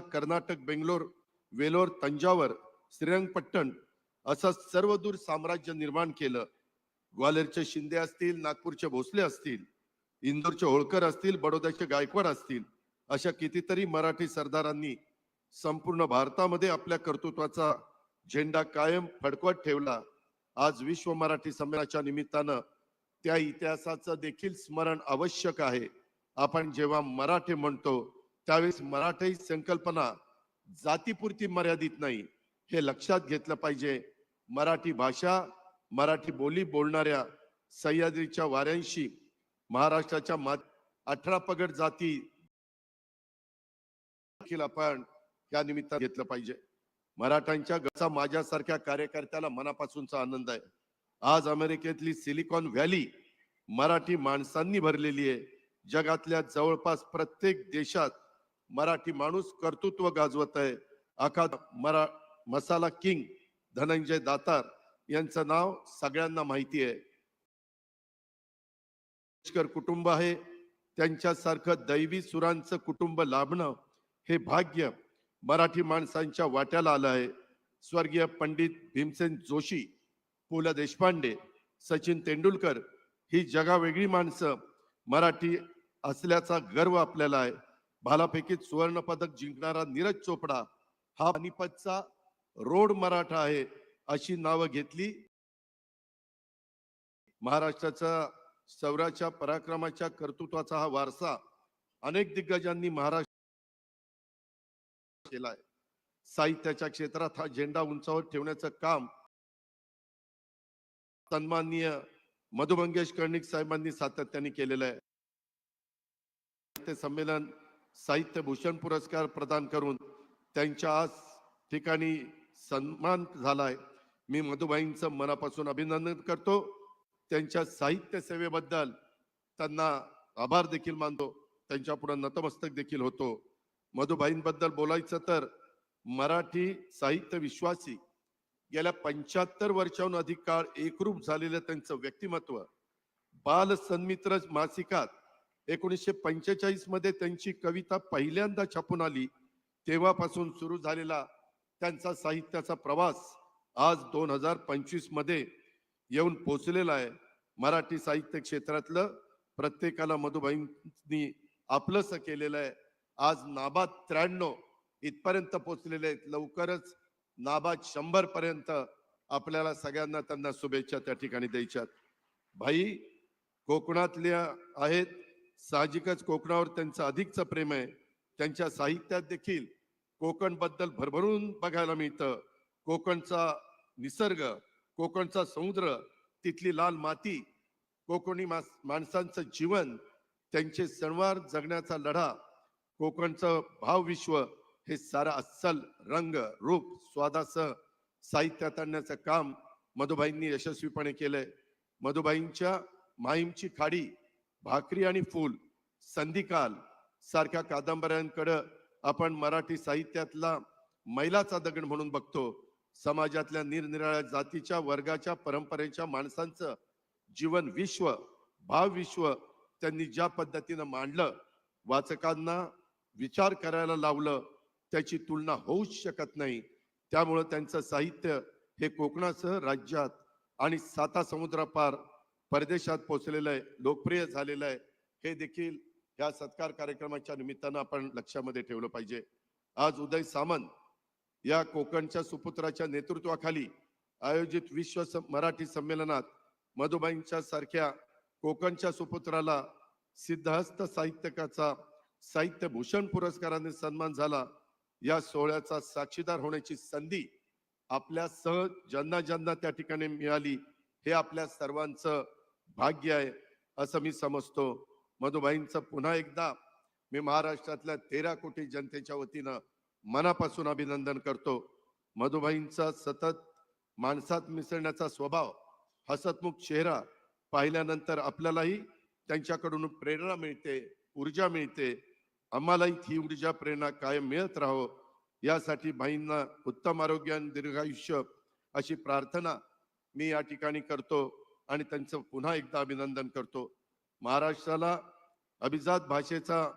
कर्नाटक बेंगलोर वेलोर तंजावर श्रीरंगपट्टण असं सर्वदूर साम्राज्य निर्माण केलं. ग्वालेरचे शिंदे असतील नागपूरचे भोसले असतील इंदोरचे होळकर असतील बडोद्याचे गायकवाड असतील अशा कितीतरी मराठी सरदारांनी संपूर्ण भारतामध्ये आपल्या कर्तृत्वाचा झेंडा कायम फडकवत ठेवला. आज विश्व मराठी संमेलनाच्या निमित्तानं त्या इतिहासाचं देखील स्मरण आवश्यक आहे. आपण जेव्हा मराठी म्हणतो त्यावेळेस मराठी संकल्पना जातीपुरती मर्यादित नाही हे लक्षात घेतलं पाहिजे. मराठी भाषा मराठी बोली बोलणाऱ्या सह्याद्रीच्या वाऱ्यांशी महाराष्ट्राच्या मा अठरा पगड जाती आपण या निमित्तानं घेतलं पाहिजे. मराठ्यांच्या गचा माझ्यासारख्या कार्यकर्त्याला मनापासूनचा आनंद आहे. आज अमेरिकेतली सिलिकॉन व्हॅली मराठी माणसांनी भरलेली आहे. जगातल्या जवळपास प्रत्येक देशात मराठी माणूस कर्तृत्व गाजवत आहे. अखा मरा मसाला किंग धनंजय दातार यांचं नाव सगळ्यांना माहिती आहे. कुटुंब आहे. त्यांच्यासारखं दैवी सुरांचं कुटुंब लाभणं हे भाग्य मराठी माणसांच्या वाट्याला आलं आहे. स्वर्गीय पंडित भीमसेन जोशी पु ल देशपांडे सचिन तेंडुलकर ही जगावेगळी माणसं मराठी असल्याचा गर्व आपल्याला आहे. भालाफेकीत सुवर्ण पदक जिंकणारा नीरज चोपडा हा पानिपतचा रोड मराठा आहे अशी नावं घेतली. महाराष्ट्राचा सौराच्या पराक्रमाच्या कर्तृत्वाचा हा वारसा अनेक दिग्गजांनी महाराष्ट्र केलाय साहित्याच्या क्षेत्रात हा झेंडा उंचावर ठेवण्याचं काम सन्माननीय मधु मंगेश कर्णिक साहेबांनी सातत्याने केलेलं आहे. साहित्य संमेलन साहित्य भूषण पुरस्कार प्रदान करून त्यांच्या आज ठिकाणी सन्मान झालाय. मी मधुबाईंचं मनापासून अभिनंदन करतो. त्यांच्या साहित्य सेवेबद्दल त्यांना आभार देखील मानतो. त्यांच्या पुढे नतमस्तक देखील होतो. मधुबाईंबद्दल बोलायचं तर मराठी साहित्य विश्वासी गेल्या पंच्याहत्तर वर्षाहून अधिक काळ एकरूप झालेलं त्यांचं व्यक्तिमत्व बाल सन्मित्र मासिकात एकोणीसशे पंचेचाळीसमध्ये त्यांची कविता पहिल्यांदा छापून आली. तेव्हापासून सुरू झालेला त्यांचा साहित्याचा प्रवास आज दोन हजार पंचवीसमध्ये येऊन पोचलेला आहे. मराठी साहित्य क्षेत्रातलं प्रत्येकाला मधुबाईंनी आपलंसं केलेलं आहे. आज नाबाद त्र्याण्णव इथपर्यंत पोचलेले आहेत. लवकरच नाबाद शंभर पर्यंत आपल्याला सगळ्यांना त्यांना शुभेच्छा त्या ठिकाणी द्यायच्यात. भाई कोकणातल्या आहेत साहजिकच कोकणावर त्यांचं अधिकचं प्रेम आहे. त्यांच्या साहित्यात देखील कोकणबद्दल भरभरून बघायला मिळतं. कोकणचा निसर्ग कोकणचा समुद्र तिथली लाल माती कोकणी माणसांचं जीवन त्यांचे सणवार जगण्याचा लढा कोकणचं भावविश्व हे सारं अस्सल रंग रूप स्वादासह साहित्यात आणण्याचं काम मधुबाईंनी यशस्वीपणे केलंय. मधुबाईंच्या माहीमची खाडी भाकरी आणि फूल संधिकाल सारख्या कादंबऱ्यांकडं आपण मराठी साहित्यातला मैलाचा दगड म्हणून बघतो. समाजातल्या निरनिराळ्या जातीच्या वर्गाच्या परंपरेच्या माणसांचं जीवन विश्व भावविश्व त्यांनी ज्या पद्धतीनं मांडलं वाचकांना विचार करायला लावलं त्याची तुलना होऊच शकत नाही. त्यामुळं त्यांचं साहित्य हे कोकणासह राज्यात आणि साता समुद्रापार परदेशात पोचलेलं आहे लोकप्रिय झालेलं आहे हे देखील या सत्कार कार्यक्रमाच्या निमित्तानं आपण लक्षामध्ये ठेवलं पाहिजे. आज उदय सामंत या कोकणच्या सुपुत्राच्या नेतृत्वाखाली आयोजित विश्व मराठी संमेलनात मधुबाईंच्या सारख्या कोकणच्या सुपुत्राला सिद्धहस्त साहित्यकाचा साहित्य भूषण पुरस्काराने सन्मान झाला. या सोहळ्याचा साक्षीदार होण्याची संधी आपल्या सह ज्यांना ज्यांना त्या ठिकाणी मिळाली हे आपल्या सर्वांचं भाग्य आहे असं मी समजतो. मधुबाईंचं पुन्हा एकदा मी महाराष्ट्रातल्या तेरा कोटी जनतेच्या वतीनं मनापासून अभिनंदन करतो. मधुबाईंचा सतत माणसात मिसळण्याचा स्वभाव हसतमुख चेहरा पाहिल्यानंतर आपल्यालाही त्यांच्याकडून प्रेरणा मिळते ऊर्जा मिळते. आम्हालाही ही ऊर्जा प्रेरणा कायम मिळत राहो यासाठी भाईंना उत्तम आरोग्य आणि दीर्घायुष्य अशी प्रार्थना मी या ठिकाणी करतो आणि त्यांचं पुन्हा एकदा अभिनंदन करतो. महाराष्ट्राला अभिजात भाषेचा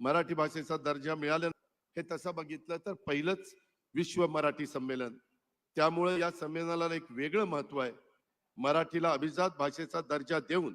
मराठी भाषेचा दर्जा मिळाल्या हे तसं बघितलं तर पहिलंच विश्व मराठी संमेलन. त्यामुळे या संमेलनाला एक वेगळं महत्त्व आहे. मराठीला अभिजात भाषेचा दर्जा देऊन